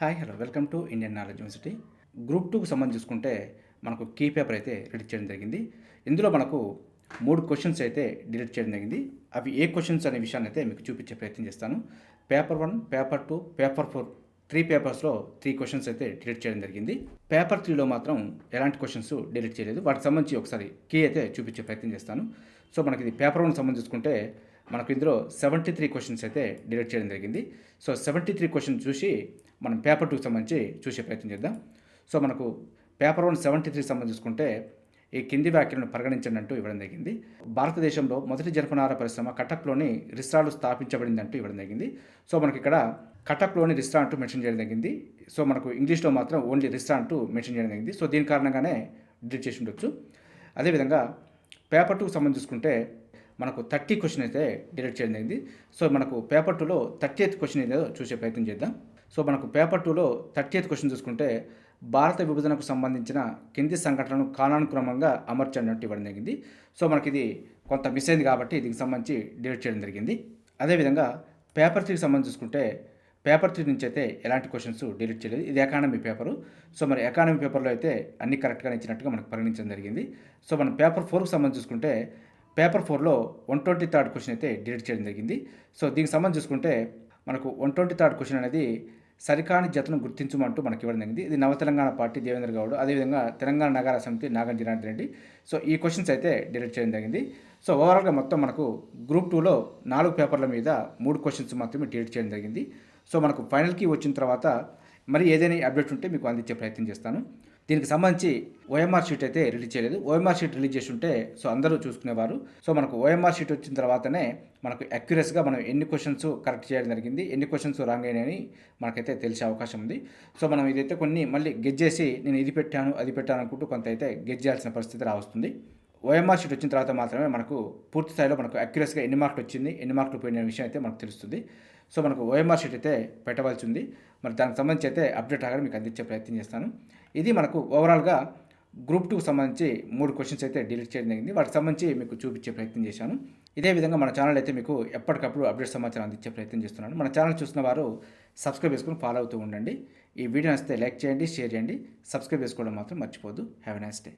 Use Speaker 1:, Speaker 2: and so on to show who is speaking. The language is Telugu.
Speaker 1: hi hello welcome to Indian knowledge university group టూకు సంబంధించి చూసుకుంటే మనకు కీ పేపర్ అయితే రిలీజ్ చేయడం జరిగింది ఇందులో మనకు మూడు క్వశ్చన్స్ అయితే డిలీట్ చేయడం జరిగింది అవి ఏ క్వశ్చన్స్ అనే విషయాన్ని అయితే మీకు చూపించే ప్రయత్నం చేస్తాను paper one paper two paper four three పేపర్స్లో త్రీ క్వశ్చన్స్ అయితే డిలీట్ చేయడం జరిగింది పేపర్ త్రీలో మాత్రం ఎలాంటి క్వశ్చన్స్ డిలీట్ చేయలేదు వాటికి సంబంధించి ఒకసారి కీ అయితే చూపించే ప్రయత్నం చేస్తాను సో మనకి ఇది పేపర్ వన్ సంబంధించుకుంటే మనకు ఇందులో సెవెంటీ త్రీ క్వశ్చన్స్ అయితే డిలీట్ చేయడం జరిగింది సో సెవెంటీ త్రీ క్వశ్చన్స్ చూసి మనం పేపర్ టూకి సంబంధించి చూసే ప్రయత్నం చేద్దాం సో మనకు పేపర్ వన్ సెవెంటీ త్రీ సంబంధించి చూసుకుంటే ఈ కింది వ్యాఖ్యలను పరిగణించండి అంటూ ఇవ్వడం జరిగింది భారతదేశంలో మొదటి జనపనార పరిశ్రమ కటక్లోని రిస్ట్రాలు స్థాపించబడింది అంటూ ఇవ్వడం జరిగింది సో మనకి ఇక్కడ కటక్లోని రిస్ట్రా అంటూ మెన్షన్ చేయడం జరిగింది సో మనకు ఇంగ్లీష్లో మాత్రం ఓన్లీ రిస్ట్రా అంటూ మెన్షన్ చేయడం జరిగింది సో దీని కారణంగానే డిలీట్ చేసి ఉండొచ్చు అదేవిధంగా పేపర్ టూకి సంబంధించుకుంటే మనకు థర్టీ క్వశ్చన్ అయితే డిలీట్ చేయడం జరిగింది సో మనకు పేపర్ టూలో థర్టీ ఎయిత్ క్వశ్చన్ ఏదో చూసే ప్రయత్నం చేద్దాం సో మనకు పేపర్ టూలో థర్టీ ఎయిత్ క్వశ్చన్ చూసుకుంటే భారత విభజనకు సంబంధించిన కింది సంఘటనలను కాలానుక్రమంగా అమర్చనట్టు ఇవ్వడం జరిగింది సో మనకి ఇది కొంత మిస్ అయింది కాబట్టి దీనికి సంబంధించి డిలీట్ చేయడం జరిగింది అదేవిధంగా పేపర్ త్రీకి సంబంధించి చూసుకుంటే పేపర్ త్రీ నుంచి అయితే ఎలాంటి క్వశ్చన్స్ డిలీట్ చేయలేదు ఇది ఎకానమీ పేపరు సో మరి ఎకానమీ పేపర్లో అయితే అన్ని కరెక్ట్గా ఇచ్చినట్టుగా మనకు పరిగణించడం జరిగింది సో మనం పేపర్ ఫోర్కి సంబంధించి చూసుకుంటే పేపర్ ఫోర్లో వన్ ట్వంటీ థర్డ్ క్వశ్చన్ అయితే డిలీట్ చేయడం జరిగింది సో దీనికి సంబంధం చూసుకుంటే మనకు వన్ ట్వంటీ థర్డ్ క్వశ్చన్ అనేది సరికాని జతను గుర్తించమంటూ మనకి ఇవ్వడం జరిగింది ఇది నవ తెలంగాణ పార్టీ దేవేంద్ర గౌడ్ అదేవిధంగా తెలంగాణ నగర సమితి నాగంజీ రెడ్డి సో ఈ క్వశ్చన్స్ అయితే డిలీట్ చేయడం జరిగింది సో ఓవరాల్గా మొత్తం మనకు గ్రూప్ టూలో నాలుగు పేపర్ల మీద మూడు క్వశ్చన్స్ మాత్రమే డిలీట్ చేయడం జరిగింది సో మనకు ఫైనల్కి వచ్చిన తర్వాత మరి ఏదైనా అప్డేట్ ఉంటే మీకు అందించే ప్రయత్నం చేస్తాను దీనికి సంబంధించి ఓఎంఆర్ షీట్ అయితే రిలీజ్ చేయలేదు ఓఎంఆర్ షీట్ రిలీజ్ చేసి ఉంటే సో అందరూ చూసుకునేవారు సో మనకు ఓఎంఆర్ షీట్ వచ్చిన తర్వాతనే మనకు అక్యురస్గా మనం ఎన్ని క్వశ్చన్స్ కరెక్ట్ చేయడం జరిగింది ఎన్ని క్వశ్చన్స్ రాంగ్ అయినాయని మనకైతే తెలిసే అవకాశం ఉంది సో మనం ఇదైతే కొన్ని మళ్ళీ గెజ్జేసి చేసి నేను ఇది పెట్టాను అది పెట్టాను అనుకుంటూ కొంత అయితే గెజ్జేయాల్సిన చేయాల్సిన పరిస్థితి రావస్తుంది ఓఎంఆర్ షీట్ వచ్చిన తర్వాత మాత్రమే మనకు పూర్తి స్థాయిలో మనకు అక్యురస్గా ఎన్ని మార్కులు వచ్చింది ఎన్ని మార్కులు పోయిన విషయం అయితే మనకు తెలుస్తుంది సో మనకు ఓఎంఆర్ షీట్ అయితే పెట్టవలసి ఉంది మరి దానికి సంబంధించి అయితే అప్డేట్ రాగానే మీకు అందించే ప్రయత్నం చేస్తాను ఇది మనకు ఓవరాల్గా గ్రూప్ టూకి సంబంధించి మూడు క్వశ్చన్స్ అయితే డిలీట్ చేయడం జరిగింది వాటికి సంబంధించి మీకు చూపించే ప్రయత్నం చేశాను ఇదే విధంగా మన ఛానల్ అయితే మీకు ఎప్పటికప్పుడు అప్డేట్ సమాచారం అందించే ప్రయత్నం చేస్తున్నాను మన ఛానల్ చూసిన వారు సబ్స్క్రైబ్ చేసుకుని ఫాలో అవుతూ ఉండండి ఈ వీడియో నచ్చితే లైక్ చేయండి షేర్ చేయండి సబ్స్క్రైబ్ చేసుకోవడం మాత్రం మర్చిపోదు హ్యావ్ ఎ నైస్ డే